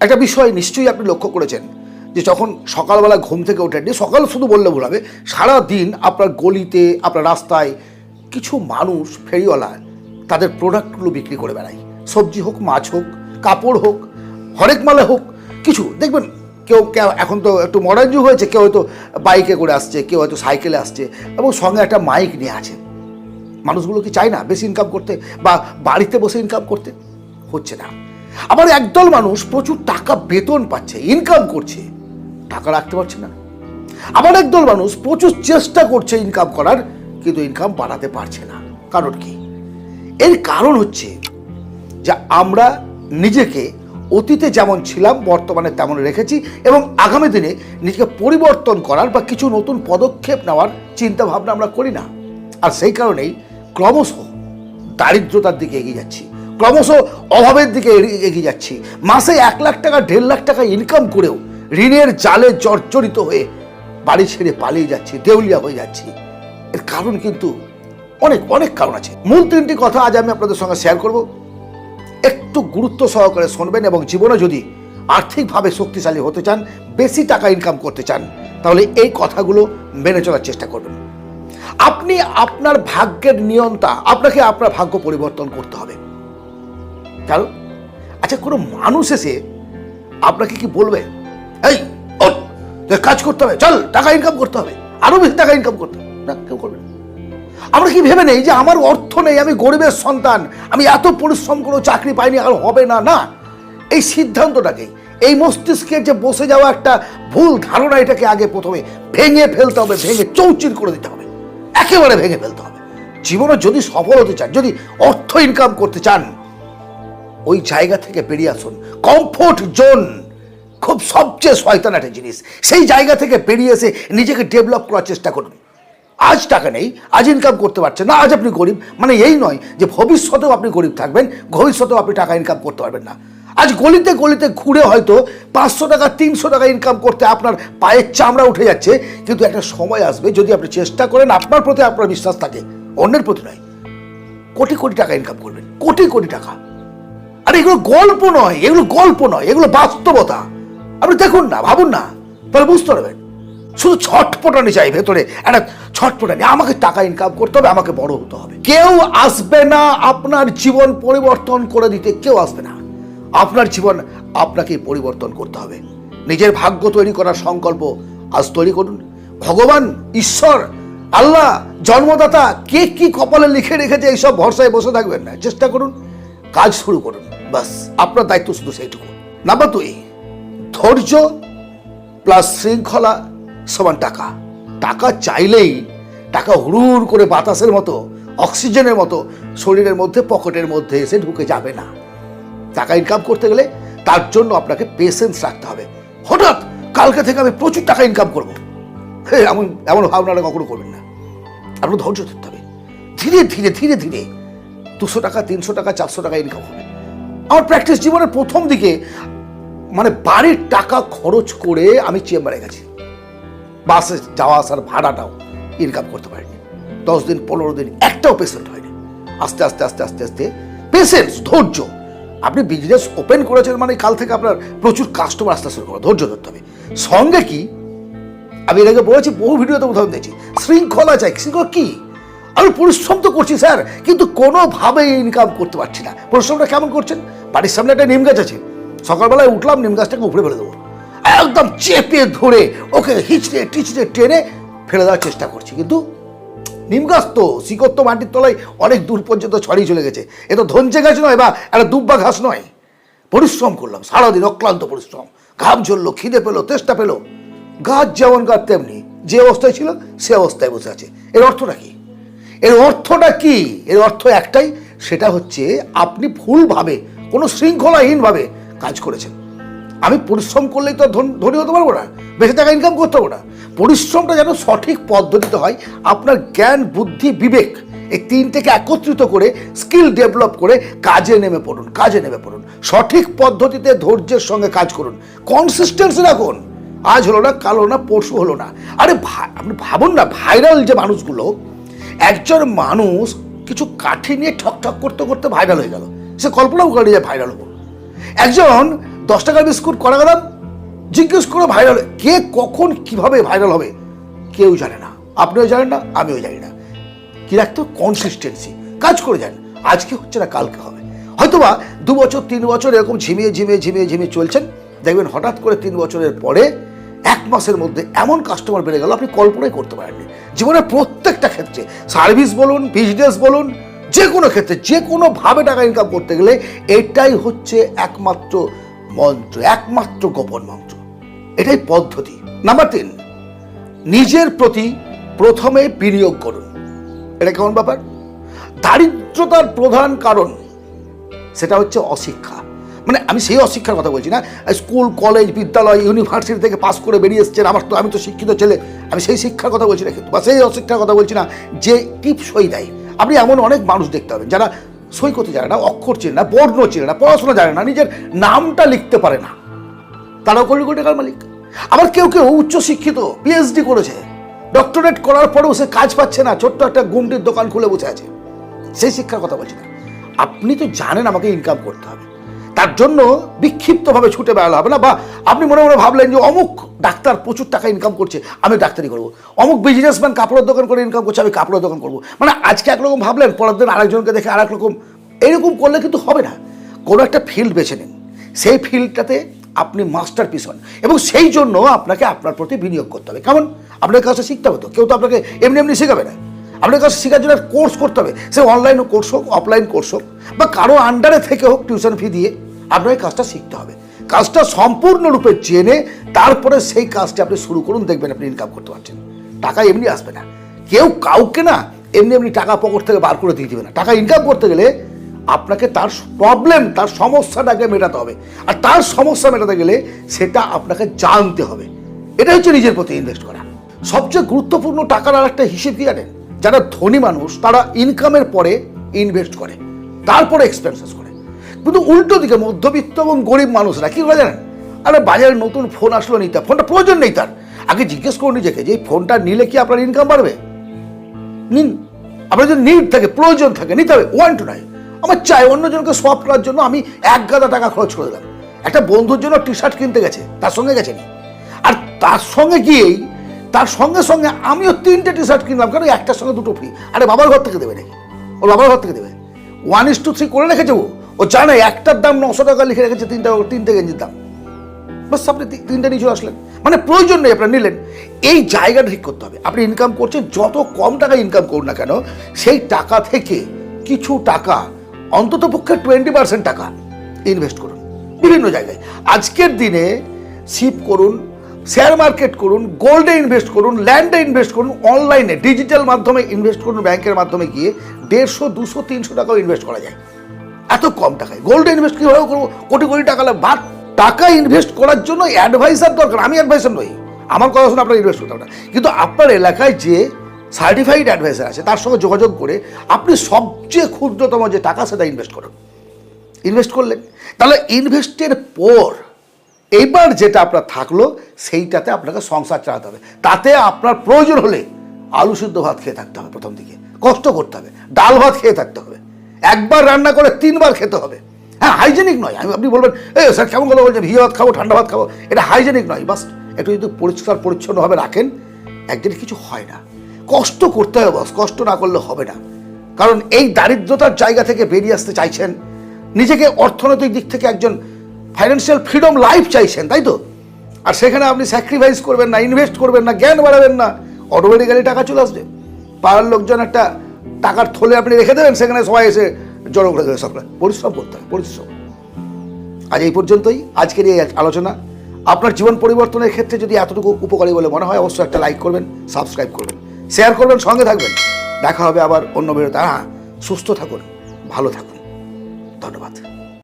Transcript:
একটা বিষয় নিশ্চয়ই আপনি লক্ষ্য করেছেন, যে যখন সকালবেলা ঘুম থেকে ওঠেননি সকাল শুধু বললে ভুল হবে সারা দিন আপনার গলিতে, আপনার রাস্তায় কিছু মানুষ, ফেরিওয়ালা, তাদের প্রোডাক্টগুলো বিক্রি করে বেড়ায়। সবজি হোক, মাছ হোক, কাপড় হোক, হরেক মালে হোক, কিছু। দেখবেন, কেউ কেউ, এখন তো একটু মডার্ন যুগ হয়েছে, কেউ হয়তো বাইকে করে আসছে, কেউ হয়তো সাইকেলে আসছে, এবং সঙ্গে একটা মাইক নিয়ে আছে। মানুষগুলো কি চায় না বেশি ইনকাম করতে, বা বাড়িতে বসে ইনকাম করতে? হচ্ছে না। আবার একদল মানুষ প্রচুর টাকা বেতন পাচ্ছে ইনকাম করছে। টাকা রাখতে পারছে না। আবার একদল মানুষ প্রচুর চেষ্টা করছে ইনকাম করার, কিন্তু ইনকাম বাড়াতে পারছে না। কারণ কি? এর কারণ হচ্ছে যে আমরা নিজেকে অতীতে যেমন ছিলাম, বর্তমানে তেমন রেখেছি এবং আগামী দিনে নিজেকে পরিবর্তন করার বা কিছু নতুন পদক্ষেপ নেওয়ার চিন্তাভাবনা আমরা করি না। আর সেই কারণেই ক্রমশ দারিদ্রতার দিকে এগিয়ে যাচ্ছি। ক্রমশ অভাবের দিকে এগিয়ে যাচ্ছি। মাসে এক লাখ টাকা, দেড় লাখ টাকা ইনকাম করেও ঋণের জালে জর্জরিত হয়ে বাড়ি ছেড়ে পালিয়ে যাচ্ছি, দেউলিয়া হয়ে যাচ্ছি। এর কারণ কিন্তু অনেক অনেক কারণ আছে। মূল তিনটি কথা আজ আমি আপনাদের সঙ্গে শেয়ার করব। একটু গুরুত্ব সহকারে শুনবেন এবং জীবনে যদি আর্থিকভাবে শক্তিশালী হতে চান, বেশি টাকা ইনকাম করতে চান, তাহলে এই কথাগুলো মেনে চলার চেষ্টা করবেন। আপনি আপনার ভাগ্যের নিয়ন্তা, আপনাকে আপনার ভাগ্য পরিবর্তন করতে হবে। কারণ? আচ্ছা কোনো মানুষ এসে আপনাকে কি বলবে? এই কাজ করতে হবে, চল, টাকা ইনকাম করতে হবে, আরও বেশি টাকা ইনকাম করতে হবে। না, কেউ করবে আমরা কি ভেবে নেই যে আমার অর্থ নেই, আমি গরিবের সন্তান, আমি এত পরিশ্রম করে চাকরি পাইনি, আর হবে না না। এই সিদ্ধান্তটাকে, এই মস্তিষ্কের যে বসে যাওয়া একটা ভুল ধারণা এটাকে আগে প্রথমে ভেঙে ফেলতে হবে, ভেঙে চৌচির করে দিতে হবে। একেবারে ভেঙে ফেলতে হবে। জীবনে যদি সফল হতে চান, যদি অর্থ ইনকাম করতে চান ওই জায়গা থেকে বেরিয়ে আসুন। কমফোর্ট জোন খুব সবচেয়ে শয়তান একটা জিনিস। সেই জায়গা থেকে বেরিয়ে এসে নিজেকে ডেভেলপ করার চেষ্টা করুন। আজ টাকা নেই, আজ ইনকাম করতে পারছেন না, আজ আপনি গরিব। মানে এই নয় যে ভবিষ্যতেও আপনি গরিব থাকবেন, ভবিষ্যতেও আপনি টাকা ইনকাম করতে পারবেন না। আজ গলিতে গলিতে ঘুরে হয়তো পাঁচশো টাকা, তিনশো টাকা ইনকাম করতে আপনার পায়ের চামড়া উঠে যাচ্ছে, কিন্তু একটা সময় আসবে যদি আপনি চেষ্টা করেন, আপনার প্রতি আপনার বিশ্বাস থাকে, অন্যের প্রতি নয়। কোটি কোটি টাকা ইনকাম করবেন, কোটি কোটি টাকা। আর, এগুলো গল্প নয়, এগুলো গল্প নয়, এগুলো বাস্তবতা। আপনি দেখুন না, ভাবুন না, তাহলে বুঝতে পারবেন। শুধু ছটপটানি চাই ভেতরে, একটা ছটপটানি। আমাকে টাকা ইনকাম করতে হবে, আমাকে বড় হতে হবে। কেউ আসবে না আপনার জীবন পরিবর্তন করে দিতে, কেউ আসবে না। আপনার জীবন আপনাকে পরিবর্তন করতে হবে। নিজের ভাগ্য তৈরি করার সংকল্প আজ তৈরি করুন। ভগবান, ঈশ্বর, আল্লাহ, জন্মদাতা, কে কি কপালে লিখে রেখেছে, এইসব ভরসায় বসে থাকবেন না। চেষ্টা করুন, কাজ শুরু করুন। বাস, আপনার দায়িত্ব শুধু সেইটুকু। নাম্বার দুই, ধৈর্য প্লাস শৃঙ্খলা সমান টাকা। টাকা চাইলেই টাকা হুড়ুর করে বাতাসের মতো, অক্সিজেনের মতো, শরীরের মধ্যে, পকেটের মধ্যে এসে ঢুকে যাবে না। টাকা ইনকাম করতে গেলে তার জন্য আপনাকে পেশেন্স রাখতে হবে। হঠাৎ কালকে থেকে আমি প্রচুর টাকা ইনকাম করব। হ্যাঁ এমন এমন ভাবনাটা কখনো করবেন না। আপনার ধৈর্য ধরতে হবে। ধীরে ধীরে ধীরে ধীরে দুশো টাকা, তিনশো টাকা, চারশো টাকা ইনকাম হবে। আমার প্র্যাকটিস জীবনের প্রথম দিকে মানে বাড়ির টাকা খরচ করে আমি চেম্বারে গেছি। বাসে যাওয়া আসার ভাড়াটাও ইনকাম করতে পারিনি। দশ দিন, পনেরো দিন, একটাও পেশেন্ট হয়নি। আস্তে আস্তে আস্তে আস্তে আস্তে পেশেন্স ধৈর্য। আপনি বিজনেস ওপেন করেছেন মানে কাল থেকে আপনার প্রচুর কাস্টমার আসতে শুরু করো ধৈর্য ধরতে হবে। সঙ্গে কি? আমি এর আগে বলেছি, বহু ভিডিওতে উদাহরণ দিয়েছি। শৃঙ্খলা চাই। শৃঙ্খলা কি? আমি পরিশ্রম তো করছি, স্যার, কিন্তু কোনোভাবেই ইনকাম করতে পারছি না। পরিশ্রমটা কেমন করছেন? বাড়ির সামনে একটা নিম গাছ আছে। সকালবেলায় উঠলাম, নিম গাছটাকে উপরে ফেলে দেবো। একদম চেপে ধরে ওকে হিচড়ে টিচড়ে টেনে ফেলে দেওয়ার চেষ্টা করছি। কিন্তু নিম গাছ তো শিকড় তো মাটির তলায় অনেক দূর পর্যন্ত ছড়িয়ে চলে গেছে। এ তো ধনচে গাছ নয় বা একটা দুব্বা ঘাস নয়। পরিশ্রম করলাম, সারাদিন অক্লান্ত পরিশ্রম। ঘাম ঝরলো, খিদে পেল, তেষ্টা পেল। গাছ যেমন গাছ তেমনি, যে অবস্থায় ছিল সে অবস্থায় বসে আছে। এর অর্থটা কি? এর অর্থটা কি? এর অর্থ একটাই, সেটা হচ্ছে আপনি ভুলভাবে, কোনো শৃঙ্খলাহীনভাবে কাজ করেছেন। আমি পরিশ্রম করলেই তো ধন- হতে পারব না, বেশি টাকা ইনকাম করতে পারব না। পরিশ্রমটা যেন সঠিক পদ্ধতিতে হয়, আপনার জ্ঞান, বুদ্ধি, বিবেক, এই তিনটেকে একত্রিত করে, স্কিল ডেভেলপ করে কাজে নেমে পড়ুন, কাজে নেমে পড়ুন। সঠিক পদ্ধতিতে ধৈর্যের সঙ্গে কাজ করুন। কনসিস্টেন্সি রাখুন। আজ হলো না, কাল হলো না, পরশু হলো না। আরে আপনি ভাবুন না ভাইরাল যে মানুষগুলো একজন মানুষ কিছু কাঠি নিয়ে ঠক ঠক করতে করতে ভাইরাল হয়ে গেল। সে কল্পনাও করে যে ভাইরাল হব। একজন দশ টাকার বিস্কুট করা গেলাম জিজ্ঞেস করে ভাইরাল কে কখন কীভাবে ভাইরাল হবে, কেউ জানে না। আপনিও জানেন না, আমিও জানি না। কি রাখতে কনসিস্টেন্সি কাজ করে যান। আজকে হচ্ছে না, কালকে হবে। হয়তোবা দু বছর, তিন বছর এরকম ঝিমিয়ে ঝিমিয়ে ঝিমিয়ে ঝিমিয়ে চলছেন। দেখবেন হঠাৎ করে তিন বছরের পরে এক মাসের মধ্যে এমন কাস্টমার বেড়ে গেল, আপনি কল্পনাই করতে পারেননি। জীবনের প্রত্যেকটা ক্ষেত্রে সার্ভিস বলুন বিজনেস বলুন, যে কোনো ক্ষেত্রে, যে কোনোভাবে টাকা ইনকাম করতে গেলে এটাই হচ্ছে একমাত্র মন্ত্র, একমাত্র গোপন মন্ত্র। এটাই পদ্ধতি। নাম্বার তিন, নিজের প্রতি প্রথমে বিনিয়োগ করুন। এটা কেমন ব্যাপার? দারিদ্রতার প্রধান কারণ, সেটা হচ্ছে অশিক্ষা। মানে আমি সেই অশিক্ষার কথা বলছি না। স্কুল, কলেজ, বিদ্যালয়, ইউনিভার্সিটি থেকে পাস করে বেরিয়ে এসছেন আমার তো আমি তো শিক্ষিত ছেলে। আমি সেই শিক্ষার কথা বলছি না কিন্তু বা সেই অশিক্ষার কথা বলছি না যে টিপ সই দেয়। আপনি এমন অনেক মানুষ দেখতে পাবেন যারা সই করতে জানে না, অক্ষর চেনে না, বর্ণ চেনে না, পড়াশোনা জানে না, নিজের নামটা লিখতে পারে না। তারাও কোটি কোটি টাকার মালিক। আবার কেউ কেউ উচ্চশিক্ষিত পিএইচডি করেছে। ডক্টরেট করার পরেও সে কাজ পাচ্ছে না, ছোট্ট একটা গুমটির দোকান খুলে বসে আছে। সেই শিক্ষার কথা বলছি না। আপনি তো জানেন আমাকে ইনকাম করতে হবে। তার জন্য বিক্ষিপ্তভাবে ছুটে বেড়ালে হবে না? বা আপনি মনে মনে ভাবলেন যে অমুক ডাক্তার প্রচুর টাকা ইনকাম করছে, আমি ডাক্তারি করব। অমুক বিজনেসম্যান কাপড়ের দোকান করে ইনকাম করছে, আমি কাপড়ের দোকান করব। মানে আজকে একরকম ভাবলেন, পরের দিন আরেকজনকে দেখে আর রকম এরকম করলে কিন্তু হবে না। কোনো একটা ফিল্ড বেছে নিন। সেই ফিল্ডটাতে আপনি মাস্টার পিস হন। এবং সেই জন্য আপনাকে আপনার প্রতি বিনিয়োগ করতে হবে। কেমন? আপনার কাছে শিখতে হবে তো? কেউ তো আপনাকে এমনি এমনি শেখাবে না। আপনার কাছে শেখার জন্য কোর্স করতে হবে। সে অনলাইন কোর্স হোক অফলাইন কোর্স হোক, বা কারও আন্ডারে থেকে হোক টিউশন ফি দিয়ে আপনাকে কাজটা শিখতে হবে। কাজটা সম্পূর্ণরূপে জেনে তারপরে সেই কাজটা আপনি শুরু করুন, দেখবেন আপনি ইনকাম করতে পারছেন। টাকা এমনি আসবে না। কেউ কাউকে না এমনি এমনি টাকা পকেট থেকে বার করে দিয়ে দেবে না। টাকা ইনকাম করতে গেলে আপনাকে তার প্রবলেম তার সমস্যাটাকে মেটাতে হবে। আর তার সমস্যা মেটাতে গেলে সেটা আপনাকে জানতে হবে। এটা হচ্ছে নিজের প্রতি ইনভেস্ট করা। সবচেয়ে গুরুত্বপূর্ণ টাকার আর একটা হিসেব কি জানেন? যারা ধনী মানুষ, তারা ইনকামের পরে ইনভেস্ট করে, তারপরে এক্সপেন্সেস করে। কিন্তু উল্টো দিকে মধ্যবিত্ত এবং গরিব মানুষরা কি করে জানেন? আরে বাজারে নতুন ফোন আসলো নিতে ফোনটা প্রয়োজন নেই তার। আগে জিজ্ঞেস করুন নিজেকে যে এই ফোনটা নিলে কি আপনার ইনকাম বাড়বে? নিন। আপনার যদি নিড থাকে, প্রয়োজন থাকে, নিতে হবে ওয়ান টু নাই। আমার চাই অন্যজনকে সফট করার জন্য আমি এক গাদা টাকা খরচ করে দিলাম। একটা বন্ধুর জন্য টি শার্ট কিনতে গেছে, তার সঙ্গে গেছে নি। আর তার সঙ্গে গিয়েই, তার সঙ্গে সঙ্গে আমিও তিনটে টি শার্ট কিনলাম কারণ একটার সঙ্গে দুটো ফ্রি আরে বাবার ঘর থেকে দেবে নাকি? ওর বাবার ঘর থেকে দেবে। ওয়ান ইস টু থ্রি করে রেখেছে ও। ও জানে একটার দাম নশো টাকা লিখে রেখেছে, তিনটা তিনটে গেঞ্জির দাম। বাস আপনি তিনটে নিচে আসলেন। মানে প্রয়োজন নেই, আপনার নিলেন। এই জায়গাটা ঠিক করতে হবে। আপনি ইনকাম করছেন, যত কম টাকা ইনকাম করুন না কেন, সেই টাকা থেকে কিছু টাকা, অন্তত পক্ষে টোয়েন্টি পার্সেন্ট টাকা ইনভেস্ট করুন। বিভিন্ন জায়গায়। আজকের দিনে শিপ করুন শেয়ার মার্কেট করুন গোল্ডে ইনভেস্ট করুন ল্যান্ডে ইনভেস্ট করুন অনলাইনে ডিজিটাল মাধ্যমে ইনভেস্ট করুন ব্যাংকের মাধ্যমে গিয়ে দেড়শো, দুশো, তিনশো টাকাও ইনভেস্ট করা যায়। এত কম টাকায়। গোল্ডে ইনভেস্ট কীভাবে করব কোটি কোটি টাকা বাট টাকা ইনভেস্ট করার জন্য অ্যাডভাইসার দরকার। আমি অ্যাডভাইসার নই। আমার কথা শুনে আপনার ইনভেস্ট করতে হবে কিন্তু আপনার এলাকায় যে সার্টিফাইড অ্যাডভাইসার আছে, তার সঙ্গে যোগাযোগ করে আপনি সবচেয়ে ক্ষুদ্রতম যে টাকা, সেটা ইনভেস্ট করুন। ইনভেস্ট করলেন। তাহলে ইনভেস্টের পর এইবার যেটা আপনার থাকল, সেইটাতে আপনাকে সংসার চালাতে হবে। তাতে আপনার প্রয়োজন হলে আলু সিদ্ধ ভাত খেয়ে থাকতে হবে প্রথম দিকে। কষ্ট করতে হবে। ডাল ভাত খেয়ে থাকতে হবে। একবার রান্না করে তিনবার খেতে হবে। হ্যাঁ হাইজেনিক নয়। আমি আপনি বলবেন এই স্যার, কেমন কথা বলছেন? ভিজে ভাত খাব, ঠান্ডা ভাত খাব? এটা হাইজেনিক নয়। বাস, একটু যদি পরিষ্কার পরিচ্ছন্নভাবে রাখেন, একদিন কিছু হয় না। কষ্ট করতে হবে, বস। কষ্ট না করলে হবে না। কারণ এই দারিদ্রতার জায়গা থেকে বেরিয়ে আসতে চাইছেন, নিজেকে অর্থনৈতিক দিক থেকে একজন ফাইন্যান্সিয়াল ফ্রিডম লাইফ চাইছেন, তাই তো? আর সেখানে আপনি স্যাক্রিফাইস করবেন না ইনভেস্ট করবেন না, জ্ঞান বাড়াবেন না অটোমেটিক্যালি টাকা চলে আসবে। পাড়ার লোকজন একটা টাকার থলে আপনি রেখে দেবেন, সেখানে সবাই এসে জড়ো করে দেবে সবটা। পরিশ্রম করতে হবে পরিশ্রম। আজ এই পর্যন্তই, আজকের এই আলোচনা। আপনার জীবন পরিবর্তনের ক্ষেত্রে যদি এতটুকু উপকারী বলে মনে হয়, অবশ্যই একটা লাইক করবেন সাবস্ক্রাইব করবেন শেয়ার করবেন, সঙ্গে থাকবেন। দেখা হবে আবার অন্য বেরোতে হ্যাঁ সুস্থ থাকুন, ভালো থাকুন। ধন্যবাদ।